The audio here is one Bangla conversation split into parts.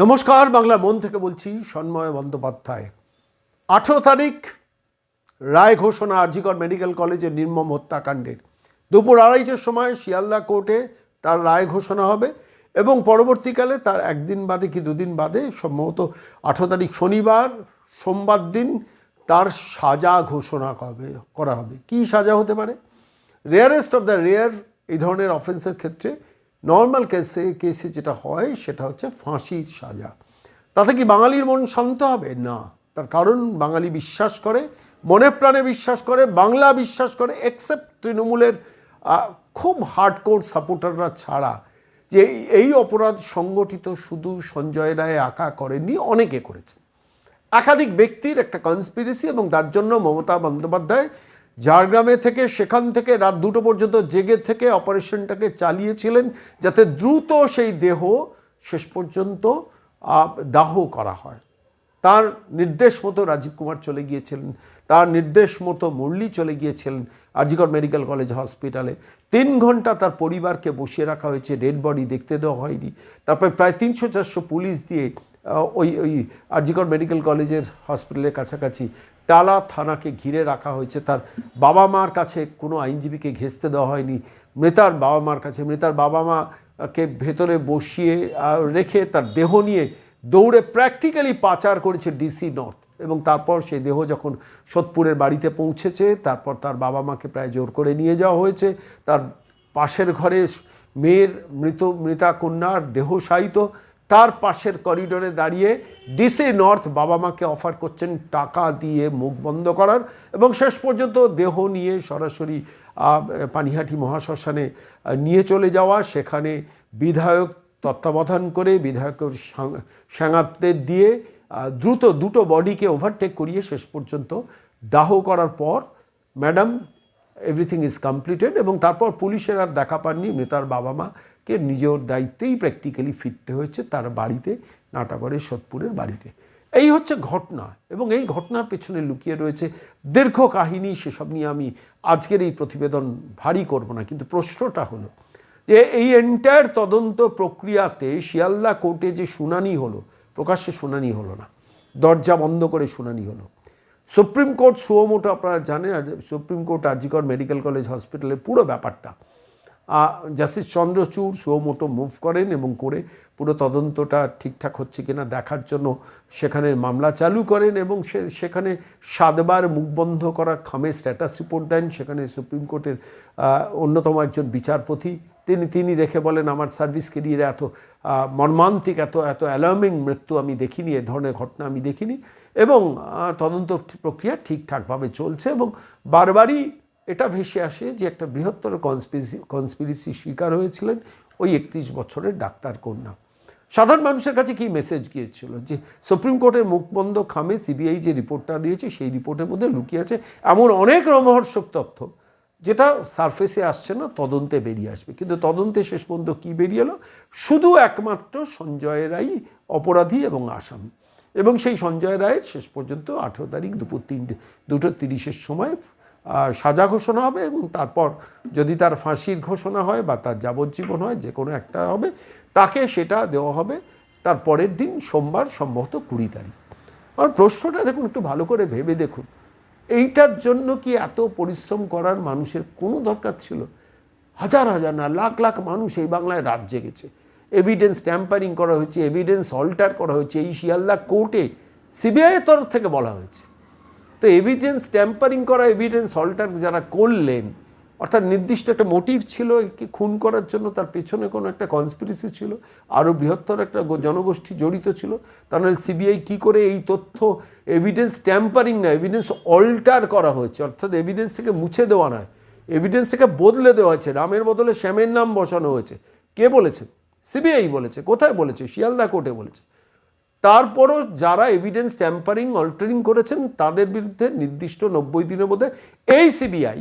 নমস্কার বাংলা মন থেকে বলছি সন্ময় বন্দ্যোপাধ্যায়। আঠেরো তারিখ, রায় ঘোষণা, আরজিকর মেডিকেল কলেজের নির্মম হত্যাকাণ্ডের। দুপুর আড়াইটের সময় শিয়ালদা কোর্টে তার রায় ঘোষণা হবে এবং পরবর্তীকালে তার একদিন বাদে কি দুদিন বাদে সম্ভবত আঠেরো তারিখ শনিবার, সোমবার দিন তার সাজা ঘোষণা হবে করা হবে। কি সাজা হতে পারে? রেয়ারেস্ট অফ দ্য রেয়ার এই ধরনের অফেন্সের ক্ষেত্রে নর্মাল কেসে কেসে যেটা হয়, সেটা হচ্ছে ফাঁসির সাজা। তাতে কি বাঙালির মন শান্ত হবে? না। তার কারণ, বাঙালি বিশ্বাস করে, মনে প্রাণে বিশ্বাস করে, বাংলা বিশ্বাস করে এক্সেপ্ট তৃণমূলের খুব হার্ডকোর সাপোর্টাররা ছাড়া যে এই- অপরাধ সংগঠিত শুধু সঞ্জয় রায় একা করেননি, অনেকে করেছেন। একাধিক ব্যক্তির একটা কনস্পিরেসি এবং তার জন্য মমতা বন্দ্যোপাধ্যায় ঝাড়গ্রামে থেকে, সেখান থেকে রাত দুটো পর্যন্ত জেগে থেকে অপারেশনটাকে চালিয়েছিলেন যাতে দ্রুত সেই দেহ শেষ পর্যন্ত দাহ করা হয়। তার নির্দেশ মতো রাজীব কুমার চলে গিয়েছিলেন। তার নির্দেশ মতো মুরলি চলে গিয়েছিলেন আরজিকর মেডিকেল কলেজ হসপিটালে। তিন ঘণ্টা তার পরিবারকে বসিয়ে রাখা হয়েছে, ডেড বডি দেখতে দেওয়া হয়নি। তারপরে প্রায় তিনশো চারশো পুলিশ দিয়ে ওই ওই আরজিকর মেডিকেল কলেজের হসপিটালের কাছাকাছি টালা থানাকে ঘিরে রাখা হয়েছে। তার বাবা মার কাছে কোনো আইনজীবীকে ঘেঁচতে দেওয়া হয়নি। মৃতার বাবা মার কাছে, মৃতার বাবা মাকে ভেতরে বসিয়ে রেখে তার দেহ নিয়ে দৌড়ে প্র্যাকটিক্যালি পাচার করেছে ডিসি নর্থ এবং তারপর সেই দেহ যখন সোদপুরের বাড়িতে পৌঁছেছে, তারপর তার বাবা মাকে প্রায় জোর করে নিয়ে যাওয়া হয়েছে। তার পাশের ঘরে মেয়ের মৃত, মৃতা কন্যার দেহ শায়িত। তার পাশের করিডোরে দাঁড়িয়ে ডিসি নর্থ বাবা মাকে অফার করছেন টাকা দিয়ে মুখ বন্ধ করার এবং শেষ পর্যন্ত দেহ নিয়ে সরাসরি পানিহাটি মহাশ্মশানে নিয়ে চলে যাওয়া। সেখানে বিধায়ক তত্ত্বাবধান করে বিধায়কের সাং- দিয়ে দ্রুত দুটো বডিকে ওভারটেক করিয়ে শেষ পর্যন্ত দাহ করার পর ম্যাডাম, এভরিথিং ইজ কমপ্লিটেড এবং তারপর পুলিশের আর দেখা পাননি। মৃতার বাবা মাকে নিজের দায়িত্বেই প্র্যাকটিক্যালি ফিরতে হয়েছে তার বাড়িতে, নাটাগড়ের সোদপুরের বাড়িতে। এই হচ্ছে ঘটনা এবং এই ঘটনার পেছনে লুকিয়ে রয়েছে দীর্ঘ কাহিনী, সেসব নিয়ে আমি আজকের এই প্রতিবেদন ভারী করব না, কিন্তু প্রশ্নটা হলো যে এই এন্টায়ার তদন্ত প্রক্রিয়াতে শিয়ালদা কোর্টে যে শুনানি হলো, প্রকাশ্যে শুনানি হলো না, দরজা বন্ধ করে শুনানি হলো। সুপ্রিম কোর্ট সুমোটো আপনারা জানেন, supreme court RG Kar medical college হসপিটালের পুরো ব্যাপারটা। জাস্টিস চন্দ্রচূড়, সুমোটো মুভ করেন এবং করে পুরো তদন্তটা ঠিকঠাক হচ্ছে কিনা দেখার জন্য সেখানে মামলা চালু করেন এবং সে, সেখানে সাতবার মুখ বন্ধ করা খামে স্ট্যাটাস রিপোর্ট দেন। সেখানে সুপ্রিম কোর্টের অন্যতম একজন বিচারপতি, তিনি তিনি দেখে বলেন, আমার সার্ভিস কেরিয়ারে এত মর্মান্তিক, এত এত অ্যালার্মিং মৃত্যু আমি দেখিনি, এ ধরনের ঘটনা আমি দেখিনি। এবং তদন্ত প্রক্রিয়া ঠিকঠাকভাবে চলছে এবং বারবারই এটা ভেসে আসে যে একটা বৃহত্তর কনস্পিরেসি কনস্পিরেসি শিকার হয়েছিলেন ওই একত্রিশ বছরের ডাক্তার কন্যা। সাধারণ মানুষের কাছে কি মেসেজ গিয়েছিল? যে সুপ্রিম কোর্টের মুখবন্ধ খামে সিবিআই যে রিপোর্টটা দিয়েছে, সেই রিপোর্টের মধ্যে লুকিয়ে আছে এমন অনেক রোমহর্ষক তথ্য, যেটা সারফেসে আসছে না, তদন্তে বেরিয়ে আসবে। কিন্তু তদন্তে শেষ পর্যন্ত কী বেরিয়ে এলো? শুধু একমাত্র সঞ্জয় রায় অপরাধী এবং আসামি। এবং সেই সঞ্জয় রায়ের শেষ পর্যন্ত আঠেরো তারিখ দুপুর তিনটে, দুটো তিরিশের সময় সাজা ঘোষণা হবে এবং তারপর যদি তার ফাঁসির ঘোষণা হয় বা তার যাবজ্জীবন হয়, যে কোনো একটা হবে, তাকে সেটা দেওয়া হবে তার পরের দিন সোমবার সম্ভবত কুড়ি তারিখ। আর প্রশ্নটা দেখুন, একটু ভালো করে ভেবে দেখুন। এইটার জন্য কি এত পরিশ্রম করার মানুষের কোনো দরকার ছিল? হাজার হাজার না, লাখ লাখ মানুষ এই বাংলায় রাত জেগেছে। এভিডেন্স ট্যাম্পারিং করা হয়েছে এভিডেন্স অল্টার করা হয়েছে, এই শিয়ালদা কোর্টে সিবিআইয়ের তরফ থেকে বলা হয়েছে। তো এভিডেন্স ট্যাম্পারিং করা এভিডেন্স অল্টার যারা করলেন, অর্থাৎ নির্দিষ্ট একটা মোটিভ ছিল কি খুন করার জন্য, তার পেছনে কোনো একটা কনস্পিরেসি ছিল, আরও বৃহত্তর একটা জনগোষ্ঠী জড়িত ছিল তাহলে সিবিআই কি করে এই তথ্য এভিডেন্স ট্যাম্পারিং না এভিডেন্স অল্টার করা হয়েছে, অর্থাৎ এভিডেন্স থেকে মুছে দেওয়া নয় এভিডেন্স থেকে বদলে দেওয়া হয়েছে, রামের বদলে শ্যামের নাম বসানো হয়েছে। কে বলেছে? সিবিআই বলেছে, কোথায় বলেছে? শিয়ালদা কোর্টে বলেছে। তারপরও যারা এভিডেন্স ট্যাম্পারিং অল্টারিং করেছেন, তাদের বিরুদ্ধে নির্দিষ্ট নব্বই দিনের মধ্যে এই সিবিআই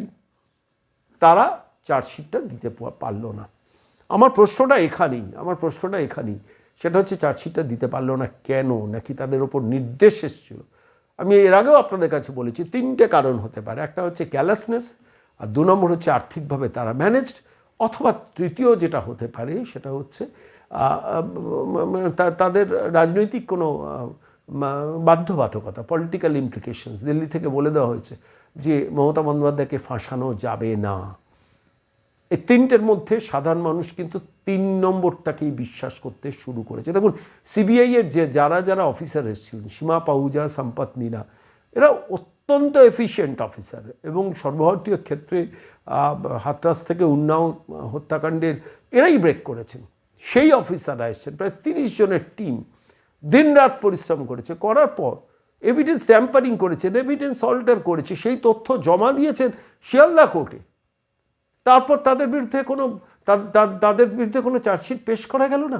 তারা চার্জশিটটা দিতে পারল না। আমার প্রশ্নটা এখানেই, আমার প্রশ্নটা এখানেই। সেটা হচ্ছে চার্জশিটটা দিতে পারল না কেন? নাকি তাদের ওপর নির্দেশ এসেছিল? আমি এর আগেও আপনাদের কাছে বলেছি, তিনটে কারণ হতে পারে। একটা হচ্ছে ক্যালাসনেস আর দু নম্বর হচ্ছে আর্থিকভাবে তারা ম্যানেজড অথবা তৃতীয় যেটা হতে পারে সেটা হচ্ছে তাদের রাজনৈতিক কোনো বাধ্যবাধকতা পলিটিক্যাল ইমপ্লিকেশনস দিল্লি থেকে বলে দেওয়া হয়েছে যে মমতা বন্দ্যোপাধ্যায়কে ফাঁসানো যাবে না। এই তিনটের মধ্যে সাধারণ মানুষ কিন্তু তিন নম্বরটাকেই বিশ্বাস করতে শুরু করেছে। দেখুন সিবিআই এর যে, যারা যারা অফিসার এসেছিলেন, সীমা পাহুজা সম্পত নীনা এরা অত্যন্ত এফিশিয়েন্ট অফিসার এবং সর্বভারতীয় ক্ষেত্রে হাতরাস থেকে উন্নাও হত্যাকাণ্ডের, এরাই ব্রেক করেছেন। সেই অফিসাররা এসেছেন প্রায় তিরিশ জনের টিম দিনরাত পরিশ্রম করেছে। করার পর এভিডেন্স ট্যাম্পারিং করেছেন এভিডেন্স অল্টার করেছে, সেই তথ্য জমা দিয়েছেন শিয়ালদা কোর্টে। তারপর তাদের বিরুদ্ধে কোনো তাদের বিরুদ্ধে কোনো চার্জশিট পেশ করা গেল না?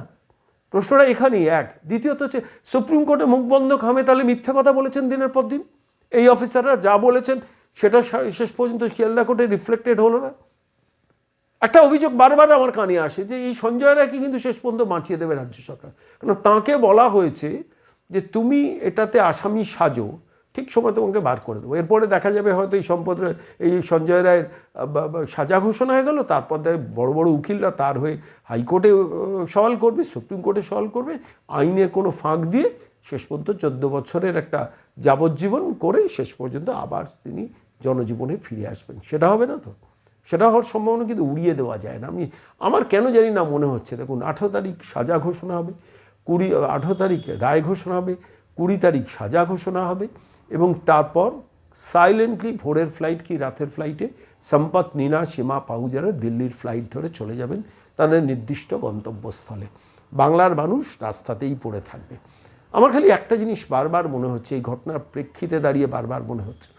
প্রশ্নটা এখানেই এক। দ্বিতীয়ত হচ্ছে সুপ্রিম কোর্টে মুখ বন্ধ খামে তাহলে মিথ্যে কথা বলেছেন দিনের পর দিন। এই অফিসাররা যা বলেছেন সেটা শেষ পর্যন্ত শিয়ালদা কোর্টে রিফ্লেক্টেড হলো না। একটা অভিযোগ বারবার আমার কানে আসে যে এই সঞ্জয় রায়কে কিন্তু শেষ পর্যন্ত বাঁচিয়ে দেবে রাজ্য সরকার। কারণ তাঁকে বলা হয়েছে যে তুমি এটাতে আসামি সাজো, ঠিক সময় তোমাকে বার করে দেবো। এরপরে দেখা যাবে হয়তো এই সম্পদ, এই সঞ্জয় রায়ের সাজা ঘোষণা হয়ে গেল, তারপর বড় বড় উকিলরা তার হয়ে হাইকোর্টে সওয়াল করবে, সুপ্রিম কোর্টে সওয়াল করবে, আইনের কোনো ফাঁক দিয়ে শেষ পর্যন্ত চোদ্দ বছরের একটা যাবজ্জীবন করে শেষ পর্যন্ত আবার তিনি জনজীবনে ফিরে আসবেন। সেটা হবে না তো? সেটা হওয়ার সম্ভাবনা কিন্তু উড়িয়ে দেওয়া যায় না। আমি, আমার কেন জানি না মনে হচ্ছে। দেখুন, আঠেরো তারিখ সাজা ঘোষণা হবে, কুড়ি, আঠেরো তারিখ রায় ঘোষণা হবে, কুড়ি তারিখ সাজা ঘোষণা হবে এবং তারপর সাইলেন্টলি ভোরের ফ্লাইট কি রাতের ফ্লাইটে সম্পত, নীনা, সীমা, পাহুজারা দিল্লির ফ্লাইট ধরে চলে যাবেন তাদের নির্দিষ্ট গন্তব্যস্থলে। বাংলার মানুষ রাস্তাতেই পড়ে থাকবে। আমার খালি একটা জিনিস বারবার মনে হচ্ছে, এই ঘটনার প্রেক্ষিতে দাঁড়িয়ে বারবার মনে হচ্ছে।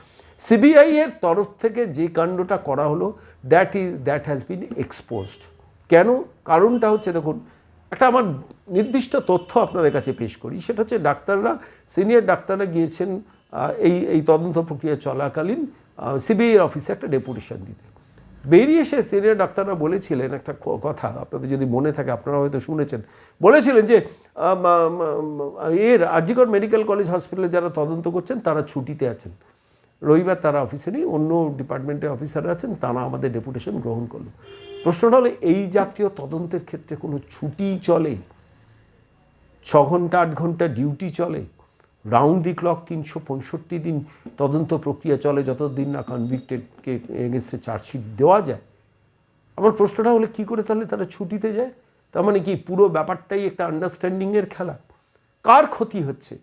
সিবিআই এর তরফ থেকে যে কাণ্ডটা করা হলো that is that has been exposed কেন? কারণটা হচ্ছে দেখুন, একটা আমার নির্দিষ্ট তথ্য আপনাদের কাছে পেশ করি। সেটা হচ্ছে ডাক্তাররা, সিনিয়র ডাক্তাররা গিয়েছেন এই এই তদন্ত প্রক্রিয়া চলাকালীন সিবিআই এর অফিসে একটা ডেপুটেশন দিতে। বেরিয়ে এসে সিনিয়র ডাক্তাররা বলেছিলেন, একটা কথা আপনাদের যদি মনে থাকে, আপনারা হয়তো শুনেছেন। বলেছিলেন যে এর আরজিকর মেডিকেল কলেজ হসপিটালে যারা তদন্ত করছেন, তারা ছুটিতে আছেন। রবিবার তারা অফিসে নেই, অন্য ডিপার্টমেন্টের অফিসাররা আছেন, তারা আমাদের ডেপুটেশন গ্রহণ করল। প্রশ্নটা হলো, এই জাতীয় তদন্তের ক্ষেত্রে কোনো ছুটি চলে? ছ ঘণ্টা আট ঘণ্টা ডিউটি চলে? রাউন্ড দি ক্লক তিনশো পঁয়ষট্টি দিন তদন্ত প্রক্রিয়া চলে, যতদিন না কনভিক্টেডকে এগেনস্টে চার্জশিট দেওয়া যায়? আমার প্রশ্নটা হলে, কী করে তাহলে তারা ছুটিতে যায়? তার মানে কি, পুরো ব্যাপারটাই একটা আন্ডারস্ট্যান্ডিংয়ের খেলা? কার ক্ষতি হচ্ছে?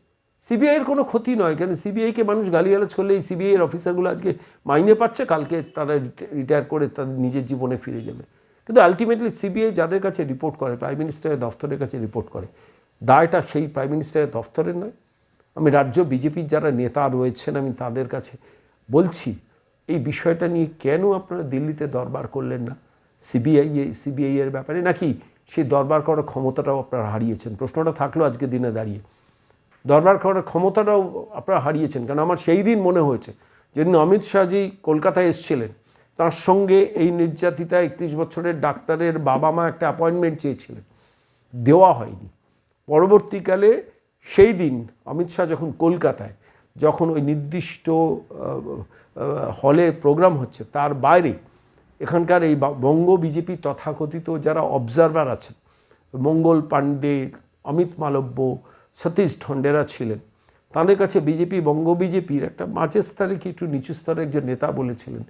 সিবিআইয়ের কোনো ক্ষতি নয়, কেন? সিবিআইকে মানুষ গালিগালাজ করলে এই সিবিআইয়ের অফিসারগুলো আজকে মাইনে পাচ্ছে, কালকে তারা রিটায়ার করে তাদের নিজের জীবনে ফিরে যাবে। কিন্তু আলটিমেটলি সিবিআই যাদের কাছে রিপোর্ট করে প্রাইম মিনিস্টারের দফতরের কাছে রিপোর্ট করে, দায়টা সেই প্রাইম মিনিস্টারের দফতরের নয়। আমি রাজ্য বিজেপির যারা নেতা রয়েছেন, আমি তাদের কাছে বলছি, এই বিষয়টা নিয়ে কেন আপনারা দিল্লিতে দরবার করলেন না? সিবিআই সিবিআই এর ব্যাপারে? নাকি সেই দরবার করার ক্ষমতাটাও আপনারা হারিয়েছেন? প্রশ্নটা থাকল আজকে দিনে দাঁড়িয়ে। দরবার করার ক্ষমতাটাও আপনারা হারিয়েছেন। কারণ আমার সেই দিন মনে হয়েছে, যেদিন অমিত শাহজি কলকাতায় এসেছিলেন, তার সঙ্গে এই নির্যাতিতা একত্রিশ বছরের ডাক্তারের বাবা মা একটা অ্যাপয়েন্টমেন্ট চেয়েছিলেন। দেওয়া হয়নি। পরবর্তীকালে সেই দিন অমিত শাহ যখন কলকাতায়, যখন ওই নির্দিষ্ট হলে প্রোগ্রাম হচ্ছে, তার বাইরে এখানকার এই বঙ্গ বিজেপি তথাকথিত যারা অবজারভার আছেন, মঙ্গল পাণ্ডে, অমিত মালব্য সতীশ ঢন্ডেরা ছিলেন। তাদের কাছে বিজেপি, বঙ্গ বিজেপির একটা মাঝের স্তরে কি একটু নিচু স্তরের একজন নেতা বলেছিলেন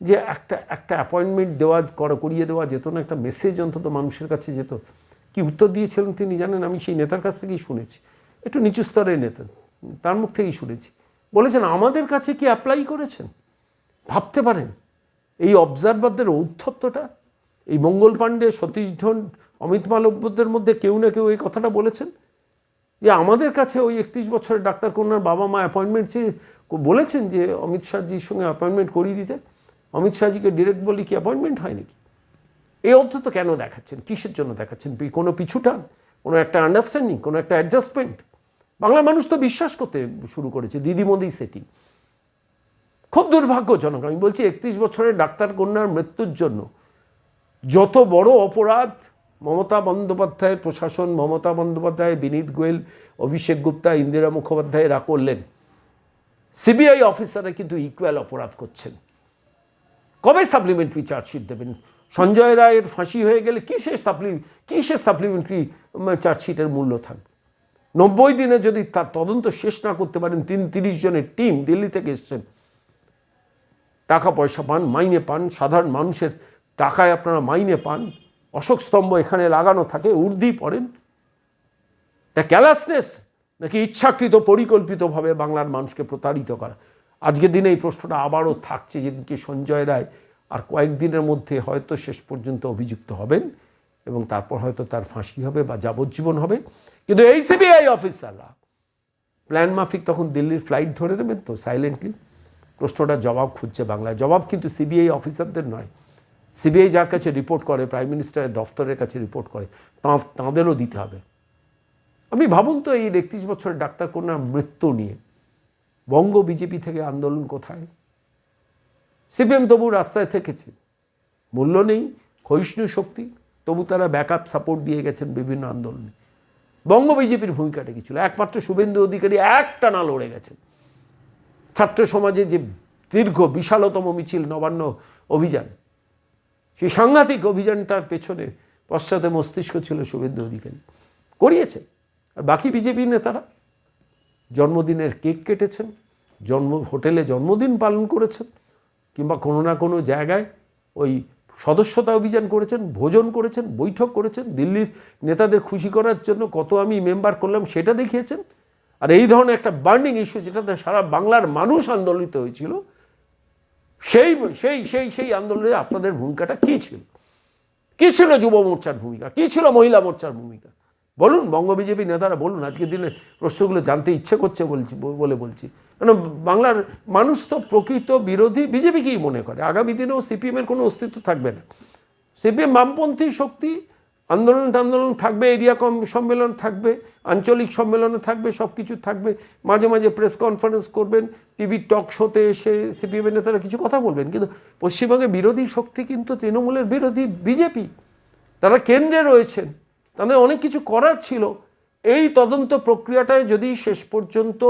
যে একটা একটা অ্যাপয়েন্টমেন্ট দেওয়া, করা, করিয়ে দেওয়া যেত না, একটা মেসেজ অন্তত মানুষের কাছে যেত। কি উত্তর দিয়েছিলেন তিনি জানেন? আমি সেই নেতার কাছ থেকেই শুনেছি। একটু নিচু স্তরের নেতা, তার মুখ থেকেই শুনেছি। বলেছেন, আমাদের কাছে কি অ্যাপ্লাই করেছেন? ভাবতে পারেন, এই অবজারভারদের ঔদ্ধত্যটা, এই মঙ্গল পাণ্ডে, সতীশ ঢন অমিত মালব্যদের মধ্যে কেউ না কেউ এই কথাটা বলেছেন। যে আমাদের কাছে ওই একত্রিশ বছরের ডাক্তার কন্যার বাবা মা অ্যাপয়েন্টমেন্ট চেয়ে বলেছেন যে অমিত শাহজির সঙ্গে অ্যাপয়েন্টমেন্ট করিয়ে দিতে। অমিত শাহজিকে ডিরেক্ট বলি কি অ্যাপয়েন্টমেন্ট হয় নাকি? এই অর্থ কেন দেখাচ্ছেন? কিসের জন্য দেখাচ্ছেন? কোনো পিছুটান কোনো একটা আন্ডারস্ট্যান্ডিং কোনো একটা অ্যাডজাস্টমেন্ট বাংলা মানুষ তো বিশ্বাস করতে শুরু করেছে দিদি মোদি সেটিং খুব দুর্ভাগ্যজনক, আমি বলছি একত্রিশ বছরের ডাক্তার কন্যার মৃত্যুর জন্য যত বড় অপরাধ মমতা বন্দ্যোপাধ্যায়ের প্রশাসন, মমতা বন্দ্যোপাধ্যায়, বিনীত গোয়েল, অভিষেক গুপ্তা, ইন্দিরা মুখোপাধ্যায়, এরা করলেন। সিবিআই অফিসাররা কিন্তু ইকুয়াল অপরাধ করছেন। কবে সাপ্লিমেন্টারি চার্জশিট দেবেন? সঞ্জয় রায়ের ফাঁসি হয়ে গেলে কিসের সাপ্লি কিসের সাপ্লিমেন্টারি চার্জশিটের মূল্য থাকবে? নব্বই দিনে যদি তার তদন্ত শেষ না করতে পারেন, তিন তিরিশ জনের টিম দিল্লি থেকে এসছেন। টাকা পয়সা পান, মাইনে পান, সাধারণ মানুষের টাকায় আপনারা মাইনে পান। অশোক স্তম্ভ এখানে লাগানো থাকে, উর্দি পড়েন। এটা ক্যালাসনেস নাকি ইচ্ছাকৃত পরিকল্পিতভাবে বাংলার মানুষকে প্রতারিত করা। আজকের দিনে এই প্রশ্নটা আবারও থাকছে, যেদিনকে সঞ্জয় রায় আর কয়েকদিনের মধ্যে হয়তো শেষ পর্যন্ত অভিযুক্ত হবেন এবং তারপর হয়তো তার ফাঁসি হবে বা যাবজ্জীবন হবে। কিন্তু এই সিবিআই অফিসাররা, প্ল্যান মাফিক তখন দিল্লির ফ্লাইট ধরে নেবেন তো সাইলেন্টলি প্রশ্নটা জবাব খুঁজছে বাংলায়। জবাব কিন্তু সিবিআই অফিসারদের নয়। সিবিআই যার কাছে রিপোর্ট করে প্রাইম মিনিস্টারের দফতরের কাছে রিপোর্ট করে তাঁদেরও দিতে হবে। আপনি ভাবুন তো এই একত্রিশ বছরের ডাক্তার কন্যার মৃত্যু নিয়ে। বঙ্গ বিজেপি থেকে আন্দোলন কোথায়? সিপিএম তবু রাস্তায় থেকেছে। মূল্য নেই, ক্ষয়িষ্ণু শক্তি, তবু তারা ব্যাকআপ সাপোর্ট দিয়ে গেছেন বিভিন্ন আন্দোলনে। বঙ্গ বিজেপির ভূমিকাটা কি ছিল? একমাত্র শুভেন্দু অধিকারী একটা না লড়ে গেছেন। ছাত্র সমাজে যে দীর্ঘ, বিশালতম মিছিল, নবান্ন অভিযান সেই সাংঘাতিক অভিযানটার পেছনে পশ্চাতে মস্তিষ্ক ছিল শুভেন্দু অধিকারী। করিয়েছে। আর বাকি বিজেপি নেতারা জন্মদিনের কেক কেটেছেন, জন্ম, হোটেলে জন্মদিন পালন করেছেন, কিংবা কোনো না কোনো জায়গায় ওই সদস্যতা অভিযান করেছেন, ভোজন করেছেন, বৈঠক করেছেন, দিল্লির নেতাদের খুশি করার জন্য কত আমি মেম্বার করলাম সেটা দেখিয়েছেন। আর এই ধরনের একটা বার্নিং ইস্যু যেটাতে সারা বাংলার মানুষ আন্দোলিত হয়েছিল সেই সেই সেই সেই আন্দোলনে আপনাদের ভূমিকাটা কী ছিল? কী ছিল যুব মোর্চার ভূমিকা? কী ছিল মহিলা মোর্চার ভূমিকা? বলুন, বঙ্গ বিজেপি নেতারা বলুন, আজকের দিনে প্রশ্নগুলো জানতে ইচ্ছে করছে বলছি, বলে বলছি। কেন, বাংলার মানুষ তো প্রকৃত বিরোধী বিজেপিকেই মনে করে? আগামী দিনেও সিপিএমের কোনো অস্তিত্ব থাকবে না। সিপিএম বামপন্থী শক্তি আন্দোলন টান্দোলন থাকবে, এরিয়া কম সম্মেলন থাকবে, আঞ্চলিক সম্মেলনে থাকবে সব কিছু থাকবে। মাঝে মাঝে প্রেস কনফারেন্স করবেন, টিভি টক শোতে এসে সিপিএমের নেতারা কিছু কথা বলবেন। কিন্তু পশ্চিমবঙ্গে বিরোধী শক্তি কিন্তু তৃণমূলের বিরোধী বিজেপি। তারা কেন্দ্রে রয়েছেন। তাদের অনেক কিছু করার ছিল। এই তদন্ত প্রক্রিয়াটায় যদি শেষ পর্যন্ত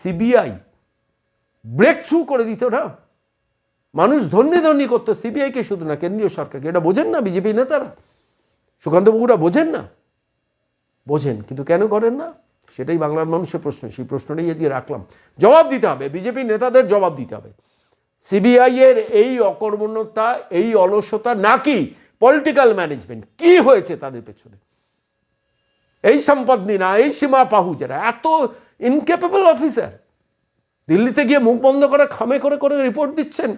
সিবিআই ব্রেক থ্রু করে দিত না, মানুষ ধন্যে ধন্যি করতো। সিবিআইকে শুধু না, কেন্দ্রীয় সরকারকে। এটা বোঝেন না বিজেপি নেতারা। সুকান্তবাবুরা বোঝেন না? বোঝেন, কিন্তু কেন করেন না? সেটাই বাংলার মানুষের প্রশ্ন, সেই প্রশ্নটাই আজকে রাখলাম। জবাব দিতে হবে, বিজেপি নেতাদের জবাব দিতে হবে। সিবিআই এর এই অকর্মণ্যতা, এই অলসতা নাকি পলিটিক্যাল ম্যানেজমেন্ট কি হয়েছে তাদের পেছনে? এই সম্পদ নিনা এই সীমা পাহুজেরা এত ইনক্যাপেবল অফিসার দিল্লিতে গিয়ে মুখ বন্ধ করে খামে করে করে রিপোর্ট দিচ্ছেন।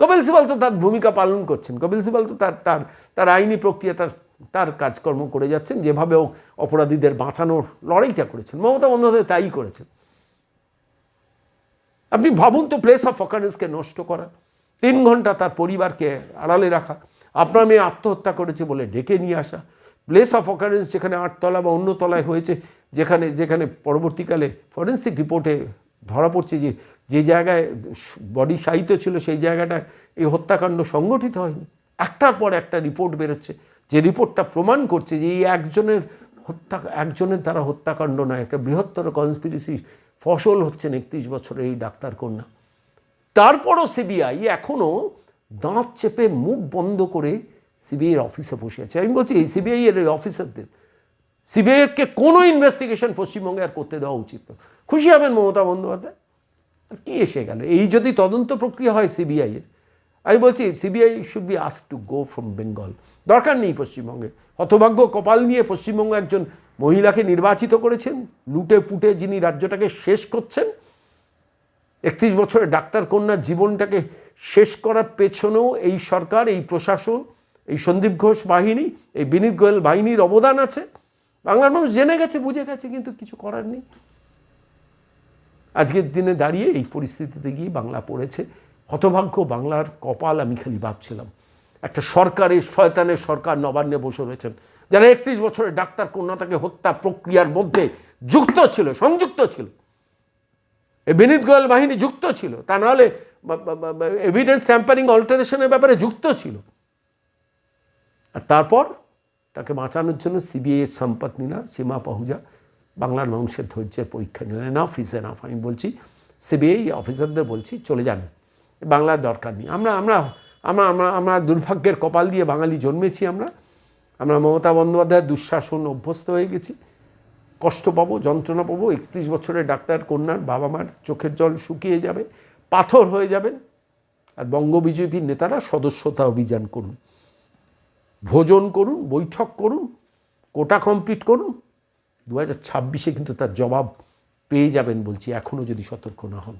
কপিল সিবাল তো তার ভূমিকা পালন করছেন। কপিল সিবাল তো তার তার তার আইনি প্রক্রিয়া, তার তার কাজকর্ম করে যাচ্ছেন, যেভাবে অপরাধীদের বাঁচানোর লড়াইটা করেছেন। মমতা বন্দ্যোপাধ্যায় তাই করেছেন। আপনি ভাবুন তো প্লেস অফ অকারেন্সকে নষ্ট করা, তিন ঘণ্টা তার পরিবারকে আড়ালে রাখা, আপনার মেয়ে আত্মহত্যা করেছে বলে ডেকে নিয়ে আসা প্লেস অফ অকারেন্স যেখানে আটতলা বা অন্য তলায় হয়েছে, যেখানে যেখানে পরবর্তীকালে ফরেন্সিক রিপোর্টে ধরা পড়ছে যে যে জায়গায় বডি সাহিত্য ছিল সেই জায়গাটায় এই হত্যাকাণ্ড সংগঠিত হয়নি। একটার পর একটা রিপোর্ট বেরোচ্ছে, যে রিপোর্টটা প্রমাণ করছে যে এই একজনের হত্যা, একজনের দ্বারা হত্যাকাণ্ড নয়, একটা বৃহত্তর কনস্পিরেসি ফসল হচ্ছেন একত্রিশ বছরের এই ডাক্তার কন্যা। তারপরও সিবিআই এখনও দাঁত চেপে মুখ বন্ধ করে সিবিআইয়ের অফিসে বসে আছে। আমি বলছি, এই সিবিআই এর এই অফিসারদের সিবিআইকে কোনো ইনভেস্টিগেশন পশ্চিমবঙ্গে আর করতে দেওয়া উচিত না খুশি হবেন মমতা বন্দ্যোপাধ্যায়? কি এসে গেল এই যদি তদন্ত প্রক্রিয়া হয় সিবিআই এর আমি বলছি CBI should be ask to go from Bengal দরকার নেই পশ্চিমবঙ্গে। হতভাগ্য কপাল নিয়ে পশ্চিমবঙ্গ একজন মহিলাকে নির্বাচিত করেছেন। লুটে পুটে যিনি রাজ্যটাকে শেষ করছেন, একত্রিশ বছরের ডাক্তার কন্যার জীবনটাকে শেষ করার পেছনেও এই সরকার, এই প্রশাসন, এই সন্দীপ ঘোষ বাহিনী, এই বিনীত গোয়েল বাহিনীর অবদান আছে। বাংলার মানুষ জেনে গেছে, বুঝে গেছে, কিন্তু কিছু করার নেই। আজকের দিনে দাঁড়িয়ে এই পরিস্থিতিতে গিয়ে বাংলা পড়েছে। হতভাগ্য বাংলার কপাল আমি খালি ভাবছিলাম। একটা সরকারের, শয়তানের সরকার নবান্নে বসে রয়েছেন, যারা একত্রিশ বছরের ডাক্তার কন্যাটাকে হত্যা প্রক্রিয়ার মধ্যে যুক্ত ছিল, সংযুক্ত ছিল। এই বিনীত গোয়েল বাহিনী যুক্ত ছিল, তা নাহলে এভিডেন্স ট্যাম্পারিং অল্টারেশনের ব্যাপারে যুক্ত ছিল। আর তারপর তাকে বাঁচানোর জন্য সিবিআই এর সম্পদ নিনা সীমা পাহুজা বাংলার মানুষের ধৈর্যের পরীক্ষা নিলেন এনাফ ইজ এনাফ আমি বলছি সিবিআই অফিসারদের বলছি, চলে যান। বাংলার দরকার নেই। আমরা আমরা আমরা আমরা আমরা দুর্ভাগ্যের কপাল দিয়ে বাঙালি জন্মেছি আমরা। আমরা মমতা বন্দ্যোপাধ্যায়ের দুঃশাসন অভ্যস্ত হয়ে গেছি। কষ্ট পাবো, যন্ত্রণা পাবো, একত্রিশ বছরের ডাক্তার কন্যার বাবা মার চোখের জল শুকিয়ে যাবে, পাথর হয়ে যাবেন। আর বঙ্গ বিজেপির নেতারা সদস্যতা অভিযান করুন। ভোজন করুন, বৈঠক করুন, কোটা কমপ্লিট করুন দু হাজার ছাব্বিশে কিন্তু তার জবাব পেয়ে যাবেন বলছি এখনও যদি সতর্ক না হন।